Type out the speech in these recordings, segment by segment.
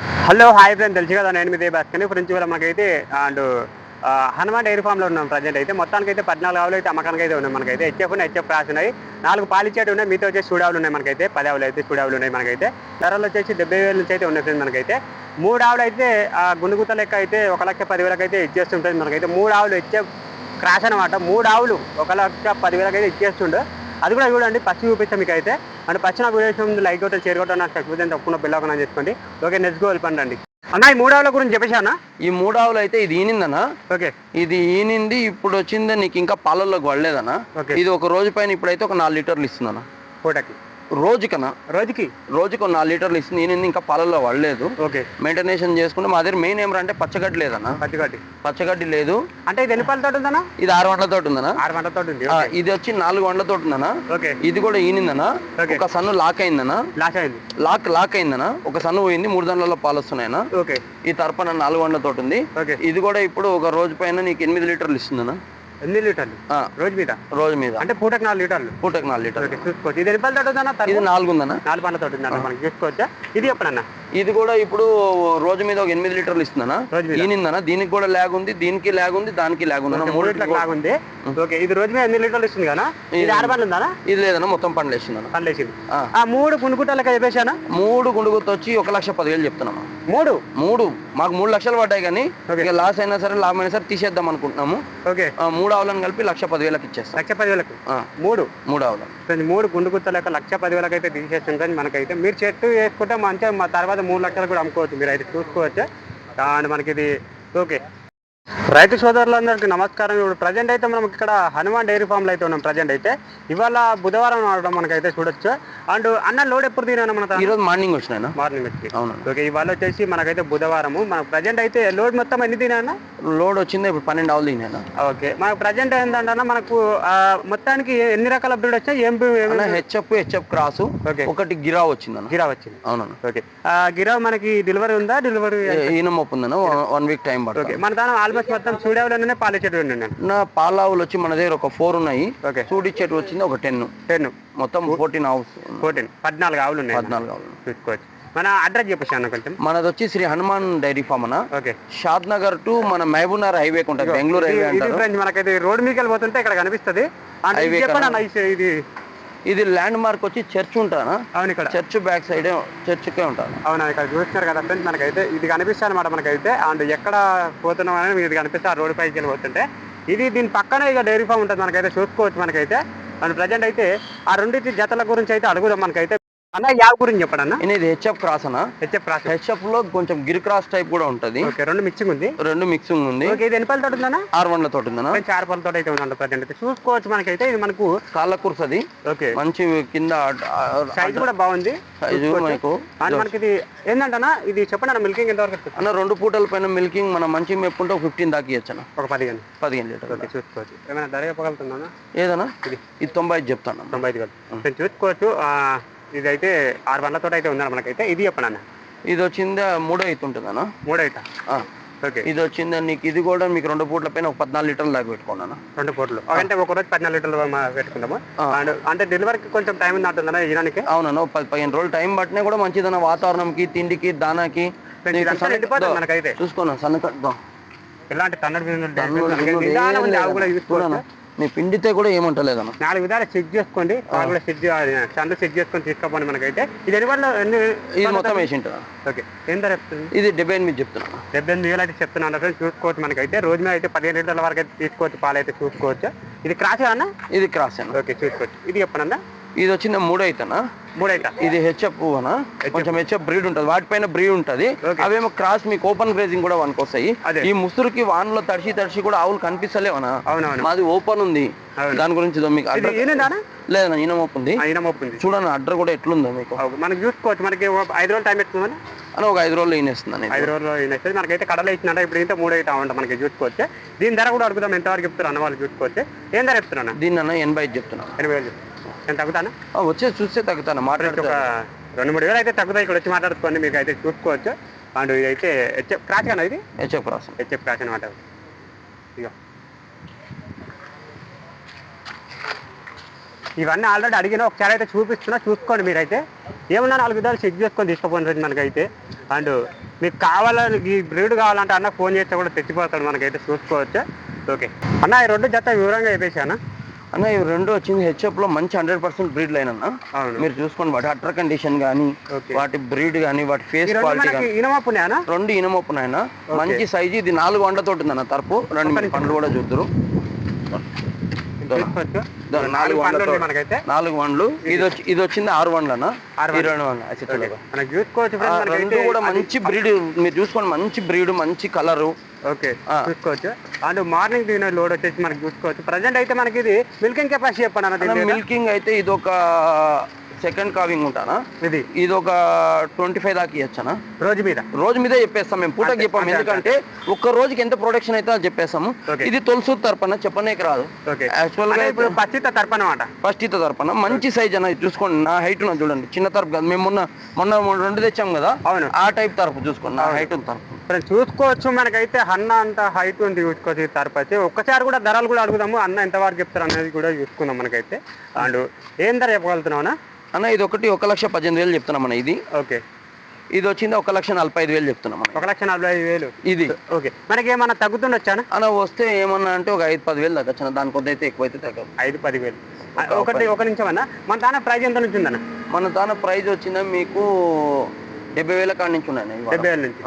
Hello hi friend తెలుసు కదా నేను మీ దేబాస్కని ఫ్రెండ్స్ కూడా మనకైతే అండ్ హనుమాన్ డైరీ ఫామ్లో ఉన్నాం ప్రజెంట్ అయితే. మొత్తానికి అయితే పద్నాలుగు ఆవులు అయితే అమ్మకానికి అయితే ఉన్నాయి మనకైతే. హెచ్ఎఫ్ ఉన్నాయి హెచ్ఎఫ్ క్రాస్ ఉన్నాయి. నాలుగు పాలిచేటు ఉన్నాయి మీతో వచ్చేసి చూడావులు ఉన్నాయి మనకైతే. పది ఆవులు అయితే చూడావులు ఉన్నాయి మనకైతే. ధరలు వచ్చేసి డెబ్బై వేల నుంచి అయితే ఉన్నాయి ఫ్రెండ్ మనకైతే. మూడు ఆవులు అయితే గుండుగుత లెక్క అయితే ఒక లక్ష పదివేలకు అయితే ఇచ్చేస్తుంటుంది మనకైతే. మూడు ఆవులు హెచ్ఎఫ్ క్రాష్ అనమాట మూడు ఆవులు ఒక లక్ష పదివేలకు అయితే ఇచ్చేస్తుండు. అది కూడా చూడండి పచ్చి చూపిస్తాం మీకు అయితే అంటే పచ్చి నాకు వీడియోస్ ముందు లైక్ కొట్టాలి షేర్ కొట్టాలి నాకు తక్కువ తప్పకుండా బిల్ అవ్వకుండా చేసుకోండి ఓకే నెక్స్ట్ గోల్ పండి అన్న ఈ మూడు ఆవుల గురించి చెప్పేశానా ఈ మూడావులు అయితే ఇది ఈనిందనా ఓకే. ఇది ఈనింది ఇప్పుడు వచ్చింది నీకు ఇంకా పాలల్లోకి పడలేదనా ఇది ఒక రోజు పైన ఇప్పుడైతే ఒక నాలుగు లీటర్లు ఇస్తుందనా పూటకి రోజుకనా రోజుకి? రోజుకు నాలుగు లీటర్లు ఇస్తుంది ఈనింది ఇంకా పాలల్లో పడలేదు ఓకే. మెయింటెనేషన్ చేసుకుంటే మా దగ్గర మెయిన్ ఏమరంటే పచ్చగడ్డి లేదనా పచ్చి కట్టి పచ్చగడ్డి లేదు. అంటే ఇది ఎన్ని పళ్ళతో ఉందన్నా? ఇది ఆరు వంటలతో ఉందనా ఆరు గంటలతో ఉంది ఆ, ఇది వచ్చి నాలుగు వంటలతో ఉందనా ఓకే. ఇది కూడా ఈనిందనా ఓకే. ఒక సన్ను లాక్ అయిందనా లాస్ అయింది. లాక్ లాక్ అయిందనా ఒక సన్ను పోయింది మూడు దాంట్లో పాలు వస్తున్నాయనా ఓకే. ఈ తరపున నాలుగు వంటలతో ఉంది. ఓకే. ఇది కూడా ఇప్పుడు ఒక రోజు పైన నీకు ఎనిమిది లీటర్లు ఇస్తుందనా ఎన్ని లీటర్లు? రోజు మీద? రోజు మీద. అంటే పూటకి నాలుగు లీటర్లు? పూటకు నాలుగు లీటర్లు. చూసుకోవచ్చు ఇది ఎన్ని పళ్ళతో ఉందన్నా? ఇది? నాలుగు ఉందన్న. నాలుగు పళ్ళతో ఉందన్న. మనకి చూసుకోవచ్చా? ఇది ఎప్పుడన్నా? ఇది కూడా ఇప్పుడు రోజు మీద ఒక ఎనిమిది లీటర్లు మీద. ఈనిందనా? దీనికి కూడా ల్యాగ్ ఉంది దీనికి ల్యాగ్ ఉంది దానికి ల్యాగ్ ఉందన్న మూడు మూడిట్లకు లాగుంది ఓకే ఇది రోజు మీద ఎన్ని లీటర్లు ఇస్తుంది కదా ఇది ఆరు ఉందా? ఇది లేదన్నా మొత్తం పండ్లు వేసిందన్న. పళ్ళు వేసింది ఆ. మూడు గుండుగుట్టలకి చెప్పేశానా మూడు గుండుగుతో వచ్చి ఒక లక్ష పదివేలు చెప్తున్నాము. మూడు? మూడు. మాకు మూడు లక్షలు పడ్డాయి కానీ. ఇక లాస్ అయినా సరే లాభం అయినా సరే తీసేద్దాం అనుకుంటున్నాము. ఓకే. మూడు ఆవులను కలిపి లక్ష పదివేలకు ఇచ్చేస్తాం. లక్ష పదివేలకు? మూడు? మూడు ఈ మూడు గుండు గుత్త లెక్క లక్ష పదివేలకు అయితే తీసేస్తుంటుంది మనకైతే. మీరు చెట్టు వేసుకుంటే మంచిగా మా తర్వాత మూడు లక్షలు కూడా అమ్ముకోవచ్చు. మీరు అయితే చూసుకోవచ్చు. అండ్ మనకి ఇది ఓకే. రైతు సోదరులందరికీ నమస్కారం. ఇప్పుడు ప్రజెంట్ అయితే మనం ఇక్కడ హనుమాన్ డైరీ ఫామ్లో అయితే ఉన్నాం ప్రజెంట్ అయితే. ఇవాళ బుధవారం ఆడడం మనకైతే చూడొచ్చు. అండ్ అన్న లోడ్ ఎప్పుడు తినా మన ఈ రోజు మార్నింగ్ వచ్చినాయన మార్నింగ్ వచ్చి. అవునండి ఓకే ఇవాళ వచ్చేసి మనకైతే బుధవారము. మన ప్రజెంట్ అయితే లోడ్ మొత్తం ఎన్ని తినా లోడ్ వచ్చింది ఇప్పుడు పన్నెండు ఆవులు తినాయన ఓకే మనకు ప్రజెంట్ ఏంటంటే మనకు మొత్తానికి ఎన్ని రకాల బ్రీడ్ వచ్చాయి? ఏం హెచ్ఎఫ్ హెచ్ఎఫ్ క్రాసు. ఓకే. ఒకటి గిరా వచ్చిందన్న గిరా వచ్చింది. అవునన్న. ఓకే. ఆ గిరా మనకి డెలివరీ ఉందా? డెలివరీ ఈయన మొప్పు ఉందన్న. వన్ వీక్ టైం ఓకే పడుతుంది. మన దాని ఆల్మోస్ట్ మొత్తం చూడేవాళ్ళనే పాలిచ్చేటి నేను నా పాలావులు వచ్చి మన దగ్గర ఒక ఫోర్ ఉన్నాయి. ఓకే. చూడిచ్చేటి వచ్చింది ఒక టెన్. టెన్. మొత్తం ఫోర్టీన్ హౌస్ ఫోర్టీన్. పద్నాలుగు ఆవులు ఉన్నాయి. పద్నాలుగు ఆవులు. చూసుకోవచ్చు మన అడ్రస్ చెప్పేసి అన్న కొంచెం. మనది వచ్చి శ్రీ హనుమాన్ డైరీ ఫామ్ అన్న. ఓకే. షాద్ నగర్ టు మన మహబూబ్నగర్ హైవే ఉంటుంది. బెంగళూరు హైవే మనకైతే రోడ్ మీదకి వెళ్ళిపోతుంటే ఇక్కడ కనిపిస్తుంది. ఇది ఇది ల్యాండ్ మార్క్ వచ్చి చర్చ్ ఉంటానా అవును ఇక్కడ. చర్చ్ బ్యాక్ సైడ్ చర్చ్కే ఉంటాను అవునా ఇక్కడ చూస్తున్నారు కదా ఫ్రెండ్స్ మనకైతే ఇది కనిపిస్తుంది అనమాట మనకైతే. అండ్ ఎక్కడ పోతున్నాం అనేది ఇది కనిపిస్తే ఆ రోడ్ పైకి వెళ్ళిపోతుంటే. ఇది దీని పక్కనే ఇక డైరీ ఫామ్ ఉంటుంది మనకైతే చూసుకోవచ్చు మనకైతే. అండ్ ప్రజెంట్ అయితే ఆ రెండింటి జతల గురించి అయితే అడుగుదాం మనకైతే. అన్న యావ్ గురించి చెప్పండి అన్న. ఇది హెచ్ఎఫ్ క్రాస్ అన్న. హెచ్ఎఫ్ ప్రాసెస్ హెచ్ఎఫ్లో కొంచెం గిర్ క్రాస్ టైప్ కూడా ఉంటది. ఓకే రెండు మిక్సింగ్ ఉంది. రెండు మిక్సింగ్ ఉంది. ఓకే ఇది ఎన్ని పళ్ళతో ఉందన్నా? ఆరు వందల తోటి ఉందన్న. ఆరు పళ్ళతో అయితే ఉందండి ప్రజెంట్ అయితే చూసుకోవచ్చు మనకైతే ఇది మనకు కాళ్ళ కుర్సది. ఓకే. మంచి కింద సైజ్ కూడా బాగుంది. సైజు మనకు మనకి ఇది. ఏంటంటన్నా ఇది చెప్పండి అన్న మిల్కింగ్ ఎంతవరకు వస్తుంది? అన్న రెండు పూటల పైన మిల్కింగ్ మన మంచి మెప్పుంటే ఫిఫ్టీన్ దాకా ఇవ్వచ్చు అన్న. ఒక పదిహేను. పదిహేను లీటర్ ఓకే చూసుకోవచ్చు. ఏమైనా ధర చెప్పగలుగుతుందా ఏదన్నా? ఇది. ఇది తొంభై ఐదు చెప్తాను తొంభై ఐదు చూసుకోవచ్చు. ఇదైతే ఆరు వందలతో అయితే ఉందన్న మనకైతే. ఇది చెప్పండి అన్న? ఇది వచ్చింది మూడో అయితే ఉంటుందన్న మూడు అయితే. ఓకే. ఇది వచ్చింది? నీకు ఇది కూడా మీకు రెండు పూట్ల పైన ఒక పద్నాలుగు లీటర్లు దాకా పెట్టుకున్నాను రెండు కోట్లు అంటే ఒక రోజు పద్నాలుగు లీటర్లు పెట్టుకుందాము. అండ్ అంటే డెలివరీకి కొంచెం టైం ఉంది అంటుందన్న ఇరానికి అవునన్న పది పదిహేను రోజులు టైం పట్టినా కూడా మంచిదన్న వాతావరణంకి తిండికి దానాకి. నీకు ఇదంతా సన్న- నిండిపోతుంది దో, మనకైతే. చూసుకోను సన్నకడ్దాం ఎలాంటి తన్నడు నీ పిండితే కూడా ఏమంటలేదన్న నాలుగు విధాలు చెక్ చేసుకోండి. కూడా చెక్ చంద చెక్ చేసుకొని తీసుకోపోండి మనకైతే. ఇది ఎన్ని వాళ్ళు ఎన్ని ఇది మొత్తం వేసి ఓకే. ఏం ధర చెప్తుంది? ఇది డెబ్బై ఎనిమిది చెప్తున్నాను డెబ్బై ఎనిమిది వేలు అయితే చెప్తున్నాను ఫ్రెండ్స్ చూసుకోవచ్చు మనకైతే. రోజు మీద అయితే పదిహేను లీటర్ల వరకు అయితే తీసుకోవచ్చు పాలు అయితే చూసుకోవచ్చు. ఇది క్రాస్ అన్న? ఇది క్రాస్ అన్న. ఓకే చూసుకోవచ్చు. ఇది చెప్పండి అన్న. ఇది వచ్చిన మూడు అయితేనా మూడైతే. ఇది హెచ్ఎఫ్ అనా కొంచెం హెచ్ఎఫ్ బ్రీడ్ ఉంటుంది. వాటిపైన బ్రీడ్ ఉంటుంది. అవేమో క్రాస్ మీకు ఓపెన్ గ్రేజింగ్ కూడా వస్తాయి. ఈ ముసురుకి వానలో తడిసి తడిసి కూడా ఆవులు కనిపిస్తలేవనా? మాది ఓపెన్ ఉంది. దాని గురించి మీకు ఈయనదానా లేదన్నా ఉంది. చూడండి అడ్రస్ కూడా ఎట్లుందో మీకు. మనకి చూసుకోవచ్చు మనకి ఐదు రోజులు టైం పెట్టుకుందని అని ఒక ఐదు రోజులు ఈయనేస్తుంది ఐదు రోజులు అయినా మనకైతే కడలు ఇచ్చినట్ట ఇప్పుడు ఇంత మూడు అయితే ఉంటాం మనకి చూసుకోవచ్చు దీని ధర కూడా అడుగుదాం. ఎంతవరకు చెప్తారు అన్న వాళ్ళు చూసుకోవచ్చు ఏం ధర చెప్తున్నా దీన్ని అన్న ఎనభై ఐదు చెప్తున్నాను. ఎనభై నేను తగ్గుతాను? వచ్చేసి చూస్తే తగ్గుతాను ఒక మాట్లాడితే రెండు మూడు వేలు అయితే తగ్గుతాయి ఇక్కడ వచ్చి మాట్లాడుకోండి మీకు అయితే చూసుకోవచ్చు. అండ్ ఇది అయితే హెచ్ఎఫ్ క్రాచ్ కదా ఇది? HF cross. హెచ్ఎఫ్ క్రాచ్ అనమాట ఇగో ఇవన్నీ ఆల్రెడీ అడిగిన ఒకసారి అయితే చూపిస్తున్నా చూసుకోండి మీరైతే. ఏమన్నా నాలుగు విధాలు చెక్ చేసుకొని తీసుకుపోయిన రోజు మనకైతే. అండ్ మీకు కావాలని ఈ బ్రీడ్ కావాలంటే అన్న ఫోన్ చేస్తే కూడా తెచ్చిపోతాడు మనకైతే చూసుకోవచ్చు. ఓకే. అన్న ఈ రెండు జత వివరంగా అయిపోయానా అన్న ఇవి రెండు వచ్చింది హెచ్ఎఫ్లో మంచి హండ్రెడ్ పర్సెంట్ బ్రీడ్ లైన్ అన్న. మీరు చూసుకోండి వాటి అటర్ కండిషన్ కానీ వాటి బ్రీడ్ కానీ వాటి ఫేస్ క్వాలిటీ కానీ రెండు ఇనుమొప్పునాయన మంచి సైజు ఇది నాలుగు వండతో ఉంటుందన్న తరపు. రెండు మీరు పండ్లు కూడా చూద్దరు. నాలుగు ఉన్నాయి మనకైతే. నాలుగు వండ్లు. ఇది వచ్చి ఇది వచ్చింది ఆరు వండ్లు ఈ వండ్లు. రెండు వండ్లు. చూసుకోవచ్చు రెండు కూడా మంచి బ్రీడ్. మీరు చూసుకోండి మంచి బ్రీడ్ మంచి కలరు. ఓకే. చూసుకోవచ్చు అండ్ మార్నింగ్ తినే లోడ్ వచ్చేసి మనకి చూసుకోవచ్చు ప్రజెంట్ అయితే మనకి ఇది మిల్కింగ్ కెపాసిటీ చెప్పండి. మిల్కింగ్ అయితే ఇది ఒక సెకండ్ కావింగ్ ఉంటానా? ఇది. ఇది ఒక ట్వంటీ ఫైవ్ దాకా ఇవ్వచ్చనా రోజు మీద. రోజు మీదే చెప్పేస్తాం మేము పూటకి అంతే, చెప్పాం. అంతే, ఎందుకంటే ఒక్క రోజుకి ఎంత ప్రొడక్షన్ అయితే అది చెప్పేస్తాము. ఇది తొలసూరు తరపున చెప్పనేకి రాదు. యాక్చువల్గా అంటే ఇప్పుడు పచ్చిత తరపనమాట ఫస్ట్ ఇత తరపున మంచి సైజ్ అన్న చూసుకోండి. నా హైట్ ఉన్నది చూడండి. చిన్న తరపు కాదు మేము మొన్న మొన్న రెండు తెచ్చాం కదా? అవును. ఆ టైప్ తరపు చూసుకోండి నా హైట్ ఉంది తరపు. ఫ్రెండ్స్ చూసుకోవచ్చు. మనకైతే అన్న అంత హైట్ ఉంది చూసుకోవచ్చు తరపతి. ఒక్కసారి కూడా ధరలు కూడా అడుగుదాము. అన్న ఎంత వరకు చెప్తారు అనేది కూడా చూసుకుందాం మనకైతే. అండ్ ఏం ధర చెప్పగలుగుతున్నావునా అన్న? ఇది ఒకటి ఒక లక్ష పద్దెనిమిది వేలు చెప్తున్నాం అన్న ఇది. ఓకే. ఇది వచ్చింది ఒక లక్ష నలభై ఐదు వేలు చెప్తున్నాం ఒక లక్ష నలభై ఐదు వేలు. ఇది. ఓకే. మనకి ఏమన్నా తగ్గుతుండొచ్చానా అన్న? వస్తే ఏమన్నా అంటే ఒక ఐదు పది వేలు తగ్గచ్చు దాని కొద్ది అయితే ఎక్కువైతే తగ్గదు ఐదు పది వేలు. ఒకటి ఒక నిమిషం అన్న. మన దాని ప్రైస్ ఎంత నుంచి ఉందన్న? మన దాని ప్రైస్ వచ్చిందా మీకు డెబ్బై వేల కాడి నుంచి ఉన్నాయి. డెబ్బై వేల నుంచి.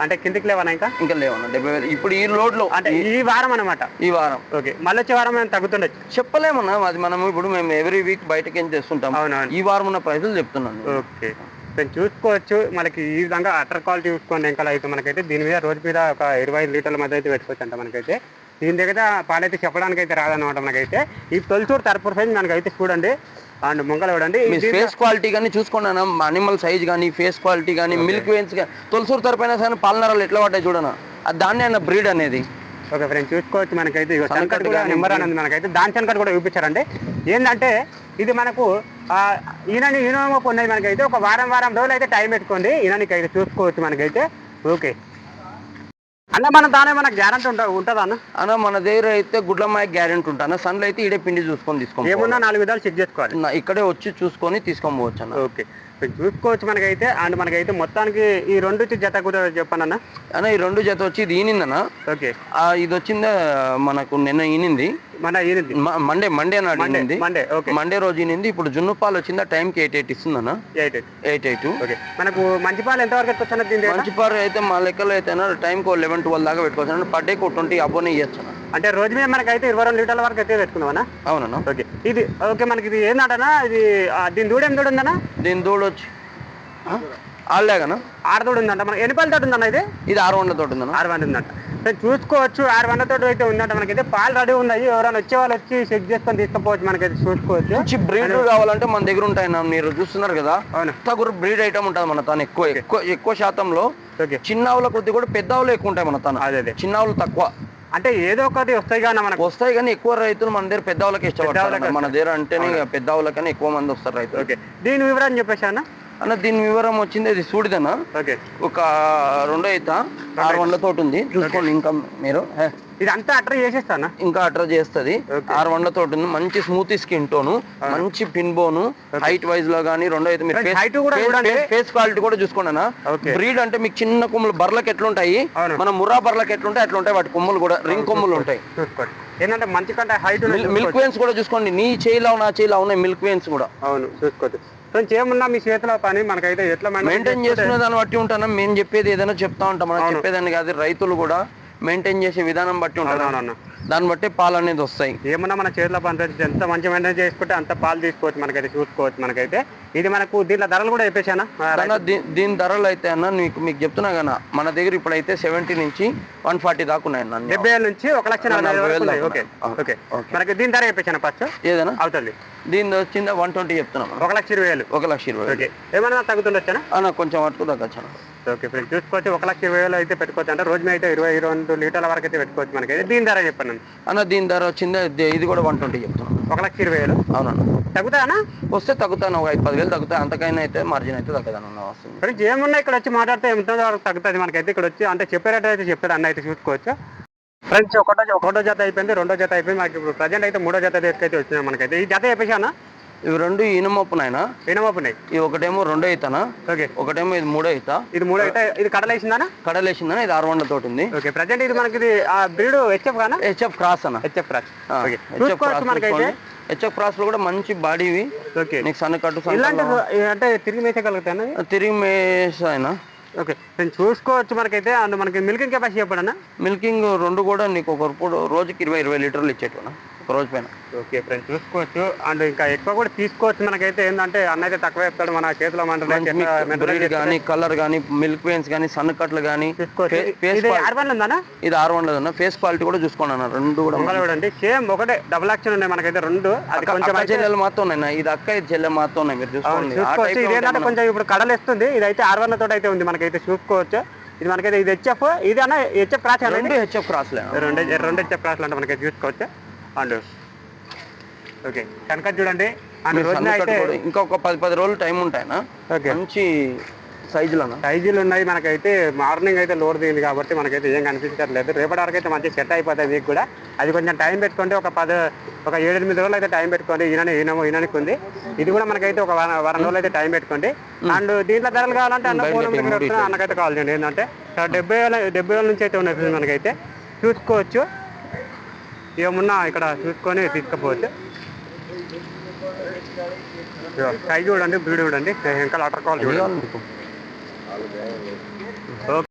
అంటే కిందికి లేవనా ఇంకా? ఇంకా లేవన్న డెబ్బై వేలు. ఇప్పుడు ఈ లోడ్లో అంటే ఈ వారం అన్నమాట. ఈ వారం. ఓకే. మళ్ళీ వచ్చే వారం ఏమైనా తగ్గుతుండొచ్చు చెప్పలేమన్నా అది మనం ఇప్పుడు మేము ఎవ్రీ వీక్ బయటకి ఏం తెస్తుంటాం అవునవును. ఈ వారం ఉన్న ప్రైజులు చెప్తున్నాను నేను. ఓకే. నేను చూసుకోవచ్చు. మనకి ఈ విధంగా అటర్ క్వాలిటీ చూసుకోండి ఇంకా అయితే మనకైతే దీని మీద రోజు మీద ఒక ఇరవై ఐదు లీటర్ల మధ్య అయితే పెట్టుకోవచ్చు అంట మనకైతే. దీని దగ్గర పాలైతే చెప్పడానికి అయితే రాదన్నమాట మనకైతే. ఈ తొలిచూరు తరపు సైజ్ మనకైతే చూడండి. అండ్ ముంగలు చూడండి. ఫేస్ క్వాలిటీ కానీ చూసుకున్నాను అనిమల్ సైజ్ కానీ ఫేస్ క్వాలిటీ కానీ మిల్క్ వెయిన్స్ కానీ తొలసూరు తరపైన సరే పాలనరాలు ఎట్లా పడ్డాయి చూడనా దాన్ని అన్న బ్రీడ్ అనేది. ఓకే ఫ్రెండ్స్ చూసుకోవచ్చు మనకైతే. కూడా నెంబర్ అని ఉంది మనకైతే. దాని సంకట్ కూడా చూపించారండి. ఏంటంటే ఇది మనకు ఆ, ఈయనని ఈనోమోపు ఉన్నది మనకైతే ఒక వారం వారం రోజులు అయితే టైం పెట్టుకోండి. ఈయనకి అయితే చూసుకోవచ్చు మనకైతే. ఓకే. అన్న మన దాని మనకు గ్యారంటీ ఉంట ఉంటుందా అన్న? అన్న మన దగ్గర అయితే గుడ్లమాయ గ్యారెంటీ ఉంటాను సన్లో అయితే ఇడే పిండి చూసుకొని తీసుకోండి ఏమున్నా నాలుగు విధాలు చెక్ చేసుకోవాలి. ఇక్కడే వచ్చి చూసుకొని తీసుకొని పోవచ్చు అన్న. ఓకే. చూసుకోవచ్చు మనకైతే అండ్ మనకైతే మొత్తానికి ఈ రెండు జత కూడా చెప్పండి అన్న. అన్న ఈ రెండు జత వచ్చి ఇది ఈనిందన్న ఓకే. ఆ, ఇది వచ్చిందే మనకు నిన్న ఈనింది. మన ఈనింది. మండే మండే నాడు మండే ఈనింది. Monday okay. మండే రోజు ఈనింది. ఇప్పుడు జున్ను పాలు వచ్చింది? ఆ టైంకి eight eight ఇస్తుందన్న eight eight. Eight eight. Okay. మనకు మంచి పాలు ఎత్తుకొచ్చిన దీని దగ్గర? మంచి పారు అయితే మా లెక్కలో అయితే టైంకి లెవెన్ ట్వెల్వ్ దాకా పెట్టుకోవచ్చు పర్ డేకి ట్వంటీ అబ్బోనే ఇవ్వచ్చు అన్న. అంటే రోజు మీద మనకైతే ఇరవై రెండు లీటర్ల వరకు అయితే పెట్టుకున్నామన్నా అవునన్నా. ఓకే. ఇది ఓకే మనకి ఇది ఏంటంటనా ఇది ఆ, దీని దూడ ఏం దూడ ఉందన్నా? దీని దూడు వచ్చి ఆడలేగనా ఆరు ఉందంట. మనకి ఎన్ని పళ్ళ తోటి ఉందన్న ఇది? ఇది ఆరు వందల తోటి ఉందన్న. ఆరు వంద ఉందంట. సరే చూసుకోవచ్చు. ఆరు వంద తోటి అయితే ఉందంట. మనకైతే పాలు రెడీ ఉన్నాయి. ఎవరైనా వచ్చే వాళ్ళు వచ్చి చెక్ చేసుకొని తీసుకుపోవచ్చు. మనకైతే చూసుకోవచ్చు. మంచి బ్రీడ్ కావాలంటే మన దగ్గర ఉంటాయి. మీరు చూస్తున్నారు కదా అవును. తగురు బ్రీడ్ ఐటమ్ ఉంటుంది మన తను ఎక్కువ ఎక్కువ ఎక్కువ శాతంలో. ఓకే. చిన్న ఆవుల కొద్ది కూడా పెద్ద ఆవులు ఎక్కువ ఉంటాయి మన తను. అదే అదే. చిన్న ఆవులు తక్కువ. అంటే ఏదో ఒకటి వస్తాయి కానీ మనకు వస్తాయి కానీ ఎక్కువ రైతులు మన దగ్గర పెద్ద ఆవులకి ఇష్టపడతారు. మన దగ్గర అంటేనే ఇక పెద్ద ఆవులకనే ఎక్కువ మంది వస్తారు రైతులు. ఓకే. దీని వివరాన్ని చెప్పేసి అన్న అన్న దీని వివరం వచ్చింది ఇది సూడిదన్న ఓకే. ఒక రెండో ఈత ఆరు వందల తోటి ఉంది. చూసుకోండి ఇంకా మీరు. ఇది అంతా అట్రా చేసేస్తానా ఇంకా అట్రా చేస్తుంది. ఆరు వందల తోటి ఉంది. మంచి స్మూత్ స్కిన్ టోను మంచి పిన్ బోను హైట్ వైజ్లో కానీ రెండో అయితే మీరు height కూడా చూడండి. ఫేస్ క్వాలిటీ కూడా చూసుకోండి అన్న. బ్రీడ్ అంటే మీకు చిన్న కొమ్ములు బర్లకు ఎట్లుంటాయి. మన ముర్రా బర్లకు ఎట్లుంటాయి అట్లుంటాయి. వాటి కొమ్ములు కూడా రింగ్ కొమ్ములు ఉంటాయి. ఏంటంటే మంచి కంటే హైట్ మిల్క్ వేన్స్ కూడా చూసుకోండి. నీ చేయిలో నా చేయిలో ఉన్నాయి మిల్క్ వేన్స్ కూడా. అవును చూసుకోవచ్చు ఏమున్నా మీ చేతిలో పని మనకైతే ఎట్లా మెయింటైన్ చేసుకునే దాన్ని బట్టి ఉంటాను? మేము చెప్పేది ఏదైనా చెప్తా ఉంటాం. మనం. చెప్పేదాన్ని కాదు రైతులు కూడా. మెయింటైన్ చేసే విధానం బట్టి ఉంటుంది దాన్ని బట్టి పాలు అనేది వస్తాయి. ఏమన్నా మన చేతిలో అయితే ఎంత మంచి మెయింటైన్ చేసుకుంటే అంత పాలు తీసుకోవచ్చు మనకైతే చూసుకోవచ్చు మనకైతే. ఇది మనకు దీంట్లో ధరలు కూడా దీ- దీని ధరలు అయితే అన్న మీకు మీకు చెప్తున్నా కదా మన దగ్గర ఇప్పుడైతే సెవెంటీ నుంచి వన్ ఫార్టీ దాకా ఉన్నాయి అన్న. డెబ్బై వేల నుంచి ఒక లక్ష నలభై. Okay okay. మనకి దీని ధర చెప్పేశాను ఫస్ట్. ఏదైనా? అవుతుంది. దీని వచ్చిందా వన్ ట్వంటీ చెప్తున్నాం. ఒక లక్ష ఇరవై వేలు. ఒక లక్ష ఇరవై. ఓకే. ఏమన్నా తగ్గుతుండొచ్చానా అన్న? కొంచెం వరకు తగ్గచ్చు ఓకే ఫ్రెండ్స్. చూసుకోవచ్చు. ఒక లక్ష ఇరవై వేలు అయితే పెట్టుకోవచ్చు. అంటే రోజు మీద అయితే ఇరవై రెండు లీటర్ల వరకు అయితే పెట్టుకోవచ్చు మనకైతే దీని ధర చెప్పాను అన్న. దీని ధర వచ్చిందా ఇది- కూడా వన్ ట్వంటీ చెప్తున్నాం. ఒక లక్ష ఇరవై వేలు. అవునన్న. తగ్గుతానా వస్తే తగ్గుతాను ఒక ఐదు పదివేలు తగ్గుతాయి. అంతకైనా అయితే మార్జిన్ అయితే తగ్గదన్న వస్తుంది. ఫ్రెండ్స్ ఏమున్నా ఇక్కడ వచ్చి మాట్లాడితే ఎంత వరకు తగ్గుతుంది మనకైతే ఇక్కడ వచ్చి అంటే చెప్పేటట్టు అయితే చెప్తాడు అన్న అయితే చూసుకోవచ్చు. ఫ్రెండ్స్ ఒకటో ఒకటో జత అయిపోయింది రెండో జత అయిపోయింది. మనకి ఇప్పుడు ప్రజెంట్ అయితే మూడో జత అయితే వచ్చింది మనకైతే. ఈ జత చెప్పేసానా? ఇవి రెండు ఇనుమప్పు నాయన? ఇది ఒకటేమో రెండో అవుతానా ఓకే. ఒకటేమో ఇది మూడో అవుతా ఇది మూడు అయితే ఇది కడలేసిందానా కడలేసిందని ఇది ఆరు వందల తోటి ఉంది ఓకే. ప్రజెంట్ ఇది మనకి ఇది బ్రీడ్ హెచ్ఎఫ్ కానా హెచ్ఎఫ్ క్రాస్ అన్న. HF cross. Okay. HF cross మనకైతే? హెచ్ఎఫ్ క్రాస్లో కూడా మంచి బాడీవి. ఓకే. నీకు సన్న కట్టు ఇలాంటి అంటే తిరిగి మేసేయగలుగుతాను తిరిగి మేస్ అయినా ఓకే. నేను చూసుకోవచ్చు మనకైతే. అండ్ మనకి మిల్కింగ్ కెపాసిటీ చెప్పండి మిల్కింగ్ రెండు కూడా నీకు ఒక రోజుకి ఇరవై ఇరవై లీటర్లు ఇచ్చేట్టున్నా ఒక రోజు పైన. ఓకే ఫ్రెండ్స్ చూసుకోవచ్చు. అండ్ ఇంకా ఎక్కువ కూడా తీసుకోవచ్చు మనకైతే. ఏంటంటే అన్న అయితే తక్కువ చెప్తాడు మన చేతిలో బ్రీడ్ కానీ కలర్ కానీ మిల్క్ వెయిన్స్ కానీ సన్న కట్లు కానీ ఇది ఆరు వందలు ఫేస్ క్వాలిటీ కూడా చూసుకోండి అన్న. రెండు కూడా చూడండి. సేమ్ ఒకటే. డబుల్ యాక్షన్ ఉన్నాయి మనకైతే రెండు. అది కొంచెం చెల్లెలు మాత్రం ఉన్నాయి ఇది అక్క ఇది చెల్లె మాత్రం ఉన్నాయి. మీరు చూసుకోండి. కొంచెం ఇప్పుడు కడలేస్తుంది ఇది అయితే ఆర్వన్ తోటి అయితే ఉంది మనకైతే. చూసుకోవచ్చు. ఇది మనకైతే ఇది హెచ్ఎఫ్ ఇది అన్న హెచ్ఎఫ్ క్రాస్ రెండు హెచ్ఎఫ్ క్రాస్లే రెండు రెండు హెచ్ఎఫ్ క్రాస్ అంటే మనకి చూసుకోవచ్చు. And okay. కనుక చూడండి. అండ్ రోజున అయితే కట్టు కూడా ఇంకా ఒక పది పది రోజులు టైం ఉంటాయనా? ఓకే. మంచి సైజులనా? సైజులు ఉన్నాయి మనకైతే. మార్నింగ్ అయితే లోడ్ దిగింది కాబట్టి మనకైతే ఏం కనిపించట్లేదు. రేపటి వరకు అయితే మంచిగా సెట్ అయిపోతుంది మీకు కూడా. అది కొంచెం టైం పెట్టుకుంటే ఒక పది ఒక ఏడు ఎనిమిది రోజులు అయితే టైం పెట్టుకోండి. ఈయన ఈయన ఈయనకి ఉంది. ఇది కూడా మనకైతే ఒక వారం రోజులు అయితే టైం పెట్టుకోండి. అండ్ దీంట్లో ధరలు కావాలంటే అన్న ఫోన్ అన్నకైతే కాల్ చేయండి. ఏంటంటే డెబ్బై వేల డెబ్బై వేల నుంచి అయితే ఉన్నాయి మనకైతే. చూసుకోవచ్చు. ఏమున్నా ఇక్కడ చూసుకొని తీసుకుపోవచ్చు. సైజ్ చూడండి బ్రీడ్ చూడండి ఇంకా వాటర్ కాల్ చూడండి.